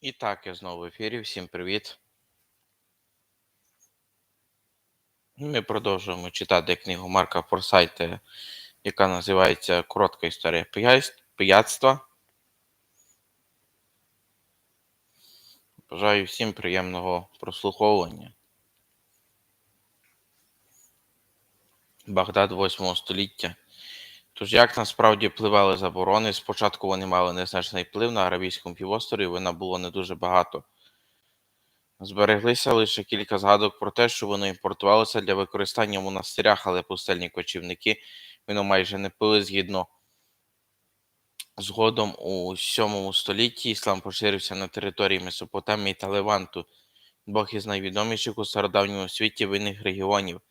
І так, я знову в ефірі. Всім привіт. Ми продовжуємо читати книгу Марка Форсайта, яка називається Коротка історія пияцтва. Бажаю всім приємного прослуховування. Багдад 8 століття. Тож як насправді впливали заборони? Спочатку вони мали незначний вплив на Аравійському півострові, вина було не дуже багато. Збереглися лише кілька згадок про те, що воно імпортувалося для використання в монастирях, але пустельні кочівники вино майже не пили згідно згодом у 7 столітті. Іслам поширився на території Месопотамії та Леванту, двох із найвідоміших у стародавньому світі винних регіонів,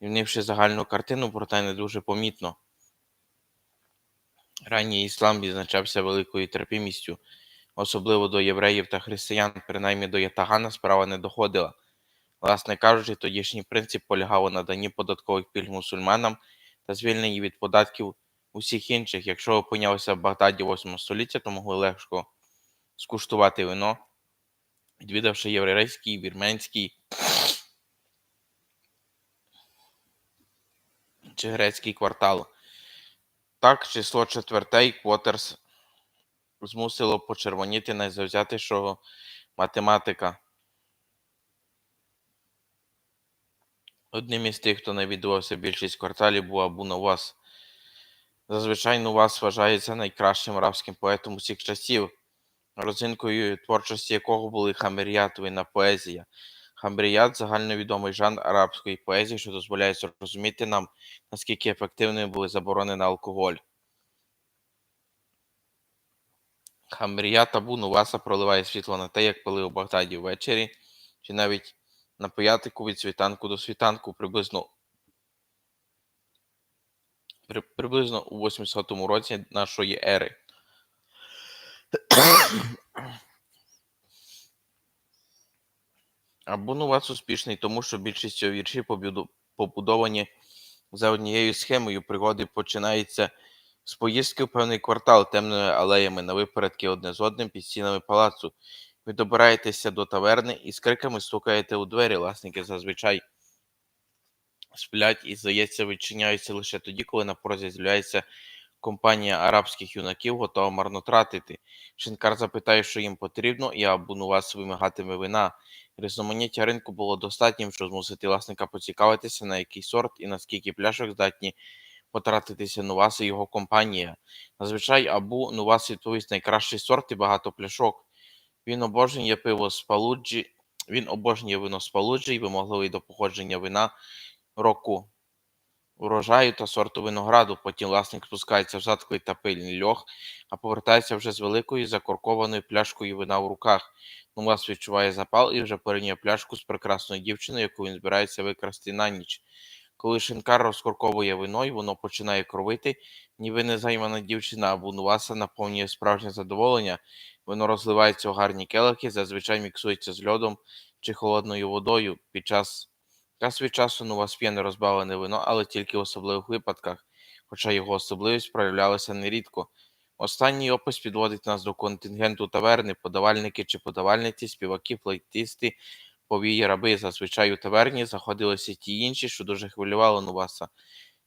змінивши загальну картину, проте не дуже помітно. Ранній іслам відзначався великою терпімістю, особливо до євреїв та християн, принаймні до ятагана справа не доходила. Власне кажучи, тодішній принцип полягав у наданні податкових пільг мусульманам та звільненні від податків усіх інших. Якщо опинялися в Багдаді 8 століття, то могли легко скуштувати вино, відвідавши єврейський, вірменський чи грецький квартал. Так, число четвертей Квотерс змусило почервоніти найзавзятішого математика. Одним із тих, хто навідувався більшість кварталів, був Абу Навас. Зазвичай Нувас вважається найкращим арабським поетом усіх часів, родзинкою творчості якого були хамеріятовина поезія. Хамріят загальновідомий жанр арабської поезії, що дозволяє зрозуміти нам, наскільки ефективними були заборони на алкоголь. Хамріят Абу Нуваса проливає світло на те, як пили у Багдаді ввечері, чи навіть на пиятику від світанку до світанку приблизно при, приблизно у 800 році нашої ери. Абу Нувас успішний, тому що більшість його віршів побудовані за однією схемою. Пригоди починаються з поїздки в певний квартал темними алеями на випередки одне з одним під стінами палацу. Ви добираєтеся до таверни і з криками стукаєте у двері. Власники зазвичай сплять і, здається, відчиняються лише тоді, коли на порозі з'являється компанія арабських юнаків, готова марнотратити. Шинкар запитає, що їм потрібно, і Абу Нувас вимагатиме вина. Різноманіття ринку було достатнім, щоб змусити власника поцікавитися, на який сорт і на скільки пляшок здатні потратитися Нувас і його компанія. Зазвичай Абу Нувас відповість найкращий сорт і багато пляшок. Він обожнює пиво з Палуджі, він обожнює вино з Палуджі і вимогливий до походження вина року урожаю та сорту винограду. Потім власник спускається в затклий та пильний льох, а повертається вже з великою закоркованою пляшкою вина в руках. Ну, вас відчуває запал і вже порівнює пляшку з прекрасною дівчиною, яку він збирається викрасти на ніч. Коли шинкар розкорковує вино, і воно починає кровити, ніби незаймана дівчина або нуваса наповнює справжнє задоволення. Воно розливається у гарні келихи, зазвичай міксується з льодом чи холодною водою. Під час час від часу Нувас п'є розбавлене вино, але тільки в особливих випадках, хоча його особливість проявлялася нерідко. Останній опис підводить нас до контингенту таверни, подавальники чи подавальниці, співаки, флейтисти, повії раби. Зазвичай у таверні заходилися ті інші, що дуже хвилювало Нуваса.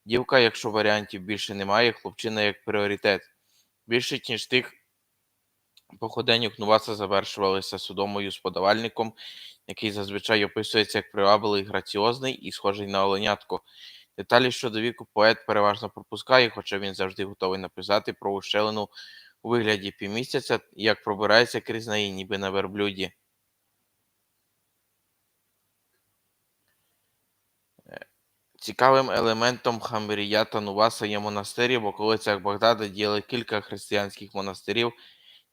Дівка, якщо варіантів більше немає, хлопчина як пріоритет. Більше, ніж тих походеньок Нуваса завершувалися судомою з подавальником, який зазвичай описується як привабливий, граціозний і схожий на оленятко. Деталі щодо віку поет переважно пропускає, хоча він завжди готовий написати про ущелину у вигляді півмісяця, як пробирається крізь неї, ніби на верблюді. Цікавим елементом Хамбірія Нуваса є монастирі, в околицях Багдада діяли кілька християнських монастирів,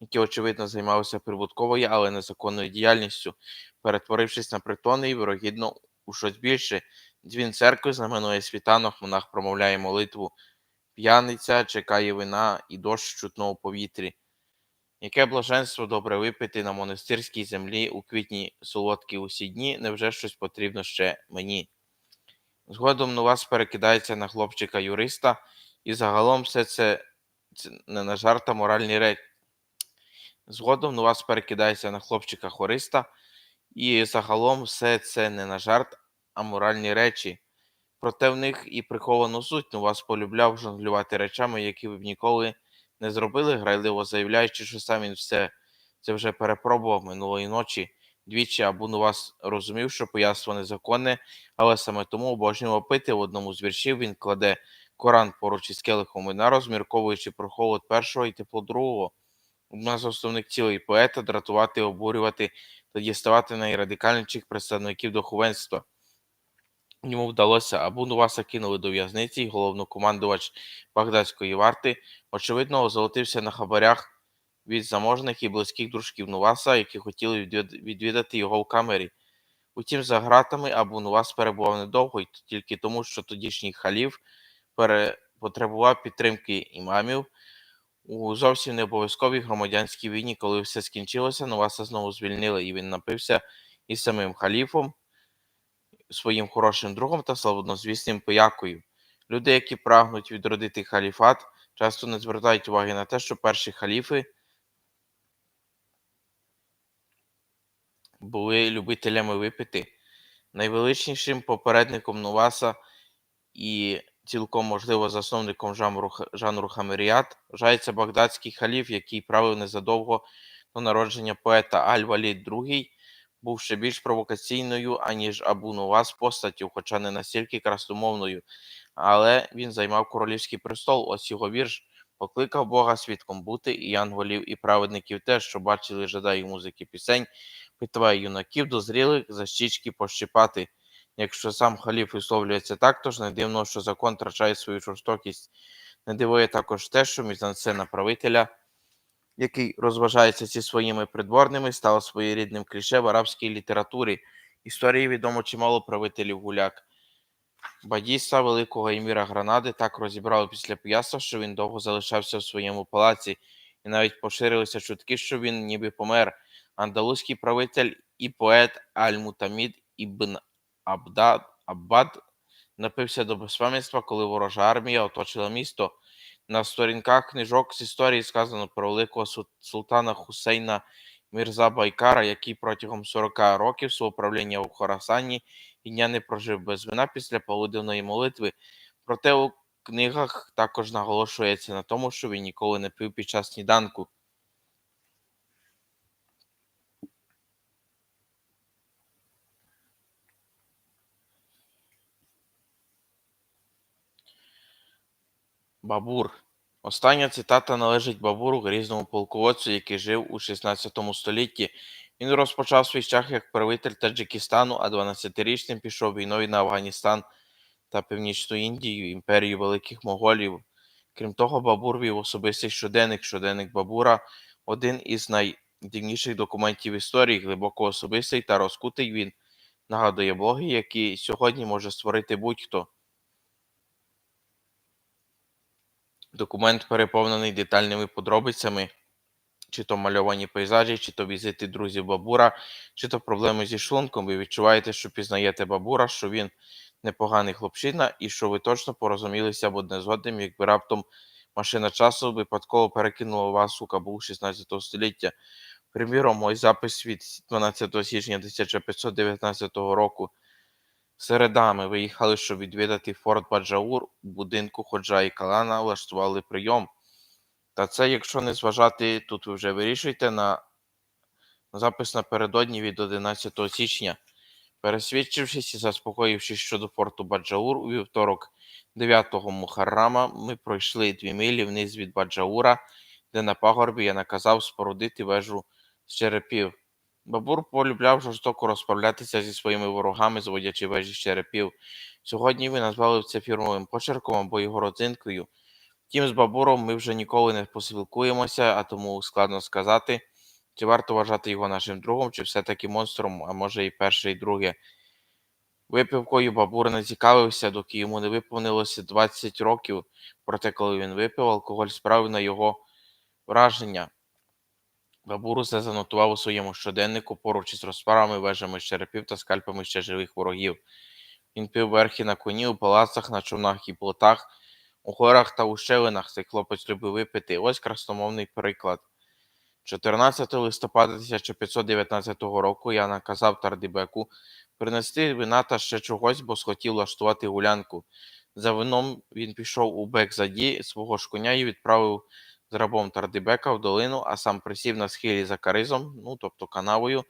які, очевидно, займалися прибутковою, але незаконною діяльністю, перетворившись на притони і, вирогідно, у щось більше. Дзвін церкви знаменує світанок, монах промовляє молитву. П'яниця чекає вина і дощ чутно у повітрі. Яке блаженство добре випити на монастирській землі у квітні солодкі усі дні, невже щось потрібно ще мені? Згодом на вас перекидається на хлопчика юриста, і загалом все це, це не на жарт, а моральні речі. Згодом на вас перекидається на хлопчика хориста, і загалом все це не на жарт, а моральні речі. Проте в них і приховану суть ну, вас полюбляв жонглювати речами, які ви б ніколи не зробили, грайливо заявляючи, що сам він все це вже перепробував минулої ночі. Двічі або вас розумів, що пояснство незаконне, але саме тому обожнював пити в одному з віршів він кладе Коран поруч із келихом вина, розмірковуючи про холод першого і тепло другого. Одна з основних цілей поета дратувати, обурювати та діставати найрадикальніших представників духовенства. Йому вдалося, або Нуваса кинули до в'язниці, і головнокомандувач багдадської варти, очевидно, озолотився на хабарях від заможних і близьких дружків Нуваса, які хотіли відвідати його в камері. Утім, за ґратами Абу Нувас перебував недовго, й тільки тому, що тодішній халіф потребував підтримки імамів у зовсім не обов'язковій громадянській війні, коли все скінчилося, Нуваса знову звільнили, і він напився із самим халіфом, своїм хорошим другом та славнозвісним пиякою. Люди, які прагнуть відродити халіфат, часто не звертають уваги на те, що перші халіфи були любителями випити. Найвеличнішим попередником Нуваса і цілком можливо засновником жанру, жанру хамеріат вважається багдадський халіф, який правив незадовго до народження поета Аль-Валід II, був ще більш провокаційною, аніж Абу Нувас постаттю, хоча не настільки красномовною. Але він займав королівський престол. Ось його вірш покликав Бога свідком бути, і янголів, і праведників теж, що бачили жадаї музики пісень, питває юнаків дозрілих за щічки пощипати. Якщо сам халіф висловлюється так, то ж не дивно, що закон втрачає свою жорстокість. Не дивує також те, що мізансцена правителя, який розважається зі своїми придворними, стала своєрідним кліше в арабській літературі. Історії відомо чимало правителів гуляк. Бадіса, великого еміра Гранади, так розібрали після п'яса, що він довго залишався в своєму палаці, і навіть поширилися чутки, що він ніби помер. Андалузький правитель і поет Аль-Мутамід ібн Абдад, Аббад напився до безпам'ятства, коли ворожа армія оточила місто. На сторінках книжок з історії сказано про великого султана Хусейна Мірза Байкара, який протягом 40 років свого правління в Хорасані і дня не прожив без вина після полуденної молитви. Проте у книгах також наголошується на тому, що він ніколи не пив під час сніданку. Бабур. Остання цитата належить Бабуру, грізному полководцю, який жив у 16 столітті. Він розпочав свій шлях як правитель Таджикистану, а 12-річним пішов війною на Афганістан та Північну Індію, імперію великих моголів. Крім того, Бабур вів особистий щоденник, щоденник Бабура, один із найдивніших документів історії, глибоко особистий та розкутий він нагадує блоги, які сьогодні може створити будь-хто. Документ переповнений детальними подробицями, чи то мальовані пейзажі, чи то візити друзів Бабура, чи то проблеми зі шлунком. Ви відчуваєте, що пізнаєте Бабура, що він непоганий хлопчина, і що ви точно порозумілися б одне з одним, якби раптом машина часу випадково перекинула вас у Кабул 16 століття. Приміром, мой запис від 12 січня 1519 року. Середа ми виїхали, щоб відвідати форт Баджаур. У будинку Ходжа і Калана влаштували прийом. Та це, якщо не зважати, тут ви вже вирішуєте на на запис напередодні від 11 січня. Пересвідчившись і заспокоївшись щодо форту Баджаур, у вівторок 9-го Мухаррама ми пройшли дві милі вниз від Баджаура, де на пагорбі я наказав спорудити вежу з черепів. Бабур полюбляв жорстоко розправлятися зі своїми ворогами, зводячи вежі з черепів. Сьогодні ви назвали це фірмовим почерком або його родзинкою. Втім, з Бабуром ми вже ніколи не поспілкуємося, а тому складно сказати, чи варто вважати його нашим другом, чи все-таки монстром, а може і перше, і друге. Випивкою Бабур не цікавився, доки йому не виповнилося 20 років, проте коли він випив, алкоголь справив на його враження. Бабур усе занотував у своєму щоденнику поруч із розправами, вежами черепів та скальпами ще живих ворогів. Він пив верхи на коні у палацах, на човнах і плотах, у горах та ущелинах цей хлопець любив випити. Ось красномовний приклад. 14 листопада 1519 року я наказав Тардибеку принести вина та ще чогось, бо схотів влаштувати гулянку. За вином він пішов у бек заді свого ж коня і відправив з рабом Тардибека в долину, а сам присів на схилі за каризом, ну тобто канавою,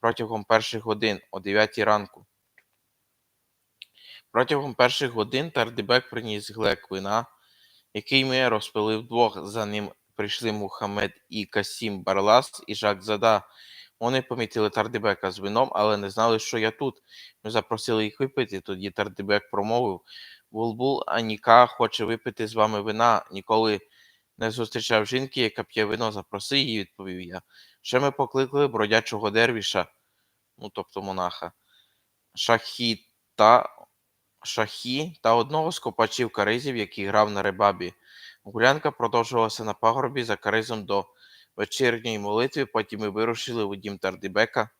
протягом перших годин о 9 ранку. Протягом перших годин Тардибек приніс глек вина, який ми розпили вдвох. За ним прийшли Мухаммед і Касім Барлас і Жак Зада. Вони помітили Тардибека з вином, але не знали, що я тут. Ми запросили їх випити. Тоді Тардибек промовив: Булбул Аніка хоче випити з вами вина. Ніколи не зустрічав жінки, яка п'є вино. Запроси її, відповів я. Ще ми покликали бродячого дервіша, ну тобто монаха, шахіта, шахі та одного з копачів каризів, який грав на рибабі. Гулянка продовжувалася на пагорбі за каризом до вечірньої молитви. Потім ми вирушили у дім Тардибека,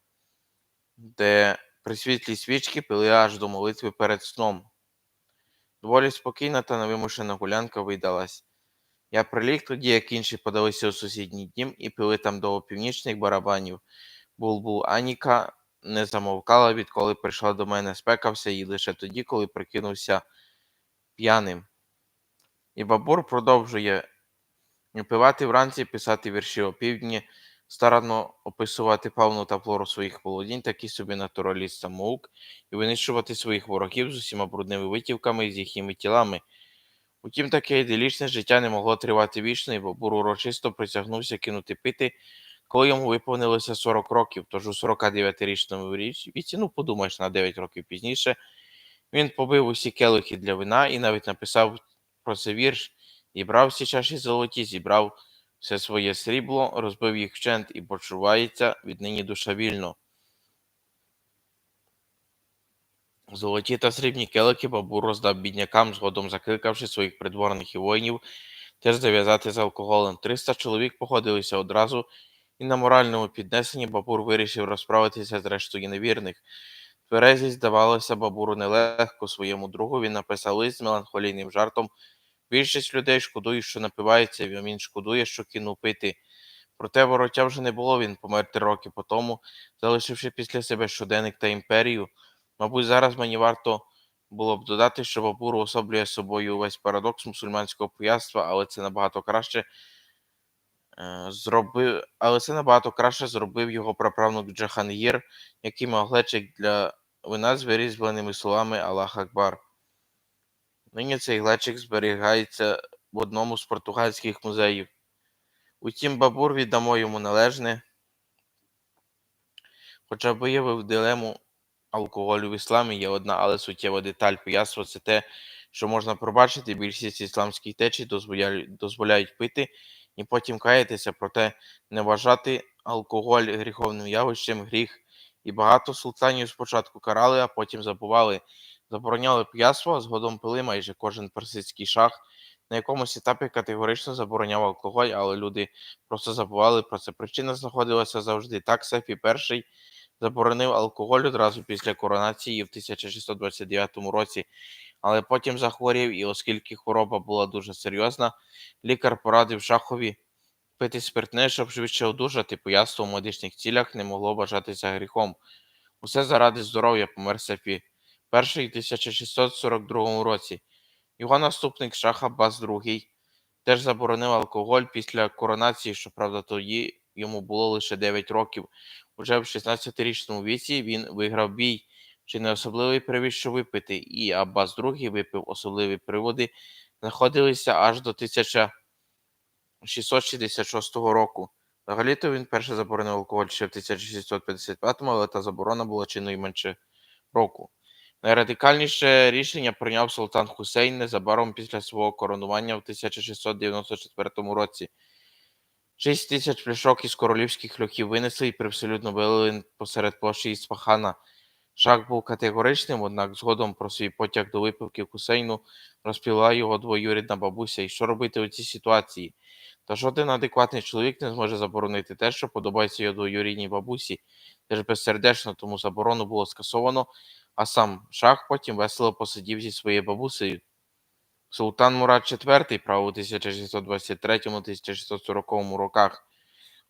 де при світлі свічки пили аж до молитви перед сном. Доволі спокійна та невимушена гулянка видалась. Я приліг тоді, як інші подалися у сусідній дім і пили там до опівнічних барабанів. Булбул Аніка не замовкала, відколи прийшла до мене, спекався їй лише тоді, коли прикинувся п'яним. І Бабур продовжує впивати вранці, писати вірші опівдні, старанно описувати фауну та флору своїх володінь, такий собі натураліст самоук, і винищувати своїх ворогів з усіма брудними витівками і з їхніми тілами. Утім, таке іделічне життя не могло тривати вічно, і Бабур урочисто присягнувся кинути пити, коли йому виповнилося 40 років, тож у 49-річному віці, ну подумаєш, на 9 років пізніше, він побив усі келихи для вина і навіть написав про це вірш, зібрав всі чаші золоті, зібрав все своє срібло, розбив їх вщент і почувається віднині душа вільно. Золоті та срібні келики бабур роздав біднякам, згодом закликавши своїх придворних і воїнів теж зав'язати з алкоголем. 300 чоловік походилися одразу, і на моральному піднесенні бабур вирішив розправитися з рештою невірних. Тверезість здавалося бабуру нелегко своєму другу. Він написав лист з меланхолійним жартом. Більшість людей шкодують, що напивається, він шкодує, що кинув пити. Проте вороття вже не було, він помер три роки по тому, залишивши після себе щоденник та імперію. Мабуть, зараз мені варто було б додати, що Бабур особлює собою увесь парадокс мусульманського пияцтва, але це набагато краще е, зробив, але це набагато краще зробив його праправнук Джахангір, який мав глечик для вина з вирізбленими словами Аллах Акбар. Нині цей глечик зберігається в одному з португальських музеїв. Утім, Бабур віддамо йому належне, хоча виявив дилему алкоголю в ісламі є одна, але суттєва деталь пияцтва це те, що можна пробачити. Більшість ісламських течій дозволяють, дозволяють пити і потім каятися, проте не вважати алкоголь гріховним явищем, гріх. І багато султанів спочатку карали, а потім забували, забороняли п'яство, а згодом пили майже кожен персидський шах. На якомусь етапі категорично забороняв алкоголь, але люди просто забували про це. Причина знаходилася завжди так. Сефі перший заборонив алкоголь одразу після коронації в 1629 році, але потім захворів, і оскільки хвороба була дуже серйозна, лікар порадив шахові пити спиртне, щоб швидше одужати, пояснство в медичних цілях не могло вважатися гріхом. Усе заради здоров'я помер Сефі перший в 1642 році. Його наступник Шах Аббас II теж заборонив алкоголь після коронації, щоправда, тоді йому було лише 9 років. Уже в 16-річному віці він виграв бій, чи не особливий привід, що випити, і Аббас II випив особливі приводи, знаходилися аж до 1666 року. Взагалі-то він перше заборонив алкоголь ще в 1655-му, але та заборона була чинною менше року. Найрадикальніше рішення прийняв Султан Хусейн незабаром після свого коронування в 1694 році. Шість тисяч пляшок із королівських льохів винесли і привселюдно вилили посеред площі Ісфахана. Шах був категоричним, однак згодом про свій потяг до випивки Кусейну розповіла його двоюрідна бабуся. І що робити у цій ситуації? Та жоден адекватний чоловік не зможе заборонити те, що подобається його двоюрідній бабусі. Це ж безсердечно, тому заборону було скасовано, а сам шах потім весело посидів зі своєю бабусею. Султан Мурад IV, правив у 1623-1640 роках,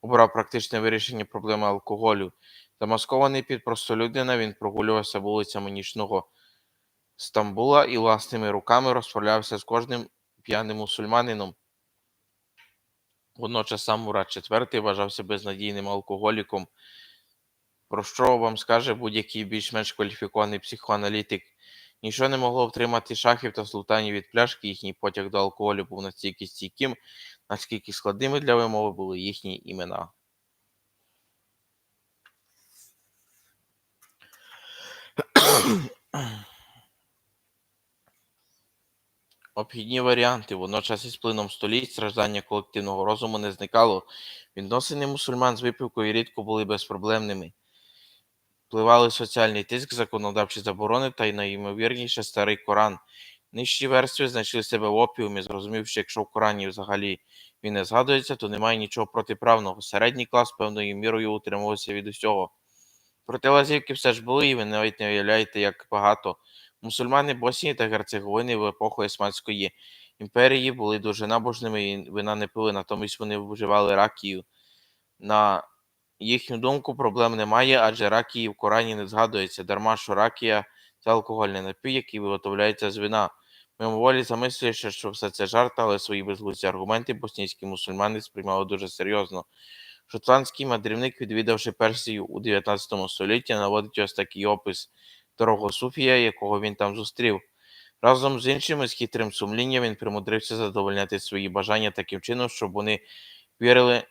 обрав практичне вирішення проблеми алкоголю. Замаскований під простолюдина, він прогулювався вулицями нічного Стамбула і власними руками розправлявся з кожним п'яним мусульманином. Водночас сам Мурад IV вважався безнадійним алкоголіком, про що вам скаже будь-який більш-менш кваліфікований психоаналітик. Нічого не могло втримати шахів та султанів від пляшки, їхній потяг до алкоголю був настільки стійким, наскільки складними для вимови були їхні імена. Обхідні варіанти. Водночас із плином століть страждання колективного розуму не зникало. Відносини мусульман з випивкою рідко були безпроблемними. Впливали соціальний тиск, законодавчі заборони та й найімовірніше старий Коран. Нижчі верстви знайшли себе в опіумі, зрозумівши, якщо в Корані взагалі він не згадується, то немає нічого протиправного. Середній клас певною мірою утримувався від усього. Проте лазівки все ж були, і ви навіть не уявляєте, як багато. Мусульмани Боснії та Герцеговини в епоху Османської імперії були дуже набожними і вина не пили, натомість вони вживали ракію. На їхню думку, проблем немає, адже ракії в Корані не згадується, дарма що ракія це алкогольний напій, який виготовляється з вина. Мимоволі замислюєш, що все це жарт, але свої безглузді аргументи боснійські мусульмани сприймали дуже серйозно. Шотландський мандрівник, відвідавши Персію у 19 столітті, наводить ось такий опис дорого Суфія, якого він там зустрів. Разом з іншими з хитрим сумлінням він примудрився задовольняти свої бажання таким чином, щоб вони вірили,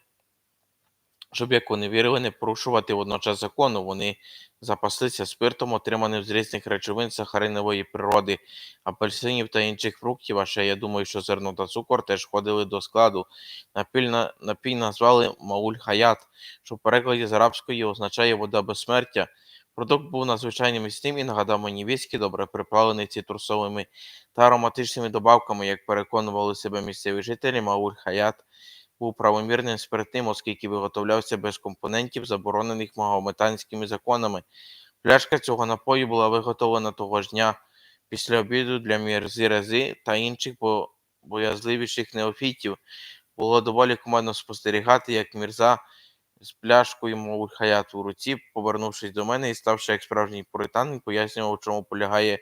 щоб як вони вірили, не порушувати водночас закону. Вони запаслися спиртом, отриманим з різних речовин сахаринової природи, апельсинів та інших фруктів. А ще я думаю, що зерно та цукор теж входили до складу. Напій, напій назвали Мауль Хаят, що в перекладі з арабської означає вода безсмертя. Продукт був надзвичайно міцним і нагадав мені віскі, добре приправлений цитрусовими та ароматичними добавками, як переконували себе місцеві жителі, Мауль Хаят був правомірним спиртним, оскільки виготовлявся без компонентів, заборонених магометанськими законами. Пляшка цього напою була виготовлена того ж дня після обіду для Мірзи Рези та інших боязливіших неофітів. Було доволі кумедно спостерігати, як Мірза з пляшкою мов хаят у руці, повернувшись до мене і ставши як справжній пуританин, пояснював, чому полягає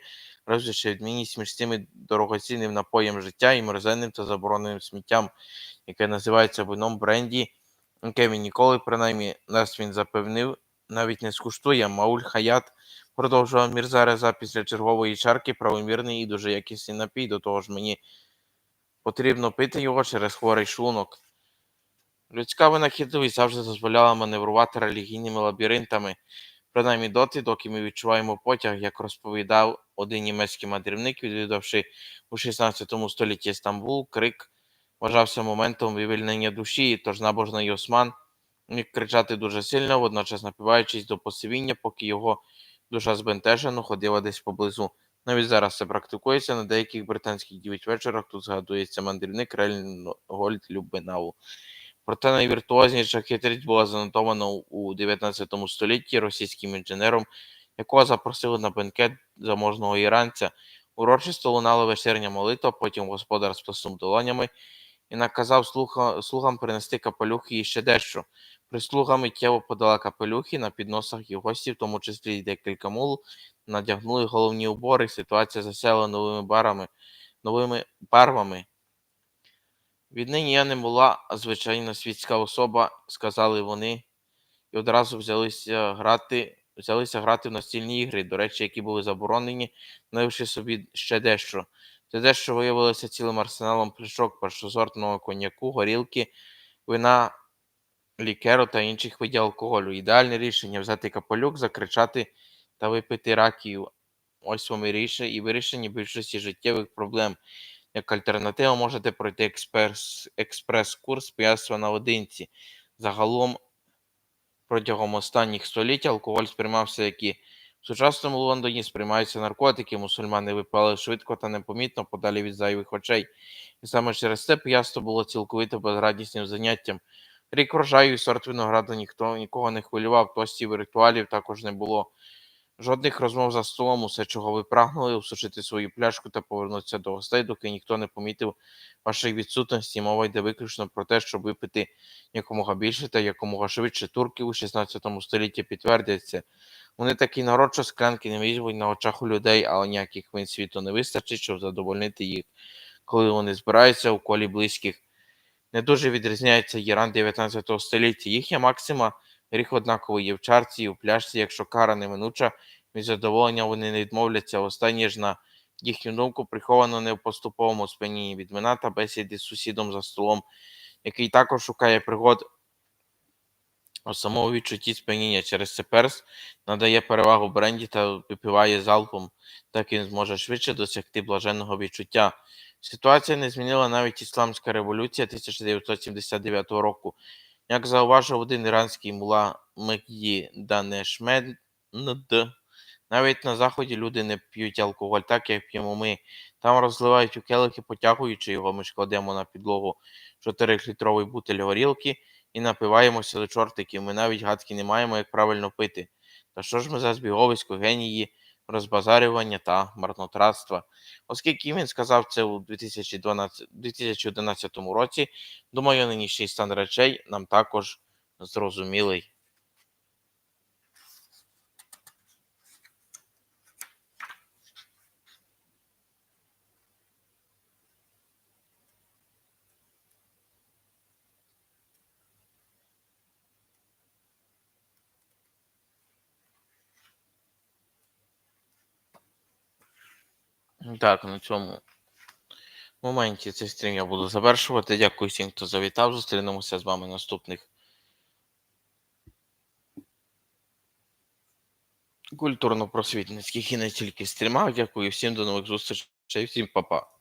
розвища відмінність між цими дорогоцінним напоєм життя і мерзенним та забороненим сміттям, яке називається вином бренді, яке він ніколи, принаймні, нас він запевнив, навіть не скуштує. Мауль Хаят продовжував Мірза Реза після чергової чарки, правомірний і дуже якісний напій. До того ж, мені потрібно пити його через хворий шлунок. Людська винахідливість завжди дозволяла маневрувати релігійними лабіринтами, принаймні доти, доки ми відчуваємо потяг, як розповідав один німецький мандрівник, відвідавши у 16 столітті Стамбул, крик вважався моментом вивільнення душі, тож набожний осман міг кричати дуже сильно, водночас напиваючись до посивіння, поки його душа збентежено ходила десь поблизу. Навіть зараз це практикується на деяких британських дівуть вечорах. Тут згадується мандрівник Рельгольд Любенау. Проте найвіртуозніша хитрість була занотована у 19 столітті російським інженером, якого запросили на бенкет заможного іранця. Урочисто лунала вечірня молитва, потім господар сплеснув долонями і наказав слуха, слугам принести капелюхи і ще дещо. Прислуга миттєво подала капелюхи на підносах і гості, в тому числі й декілька мул, надягнули головні убори. Ситуація засяяла новими барами, новими барвами. Віднині я не була звичайна світська особа, сказали вони, і одразу взялися грати, взялися грати в настільні ігри, до речі, які були заборонені, наливши собі ще дещо. Це дещо виявилося цілим арсеналом пляшок першосортного коньяку, горілки, вина, лікеру та інших видів алкоголю. Ідеальне рішення взяти капелюк, закричати та випити ракію. Ось вам і рішення і вирішення більшості життєвих проблем. Як альтернатива можете пройти експрес, експрес-курс п'янства наодинці. Загалом протягом останніх століть алкоголь сприймався як і В сучасному Лондоні сприймаються наркотики, мусульмани випали швидко та непомітно подалі від зайвих очей. І саме через це п'ясто було цілковито безрадісним заняттям. Рік врожаю і сорт винограду ніхто нікого не хвилював, тостів і ритуалів також не було. Жодних розмов за столом, усе, чого ви прагнули, усушити свою пляшку та повернутися до гостей, доки ніхто не помітив вашої відсутності. Мова йде виключно про те, щоб випити якомога більше та якомога швидше. Турки у 16 столітті підтвердять це. Вони такий народ, що склянки не візьмуть на очах у людей, але ніяких вин світу не вистачить, щоб задовольнити їх, коли вони збираються у колі близьких. Не дуже відрізняється Іран 19 століття. Їхня максима гріх однаковий є в чарці і у пляшці, якщо кара неминуча, від задоволення вони не відмовляться. Останнє ж на їхню думку приховано не в поступовому сп'янінні від вина та бесіди з сусідом за столом, який також шукає пригод у самому відчутті сп'яніння. Через це перс надає перевагу бренді та випиває залпом, так він зможе швидше досягти блаженного відчуття. Ситуація не змінила навіть ісламська революція 1979 року. Як зауважив один іранський мула Мехді Данешмед, навіть на заході люди не п'ють алкоголь так, як п'ємо ми. Там розливають у келихи, потягуючи його, ми ж кладемо на підлогу 4-літровий бутиль горілки і напиваємося до чортиків. Ми навіть гадки не маємо, як правильно пити. Та що ж ми за збіговисько генії, розбазарювання та марнотратства? Оскільки він сказав це у 2012, 2011 році, думаю, нинішній стан речей нам також зрозумілий. Так, на цьому моменті цей стрім я буду завершувати. Дякую всім, хто завітав. Зустрінемося з вами наступних культурно-просвітницьких і не тільки стрімах. Дякую всім до нових зустрічей. Всім па-па.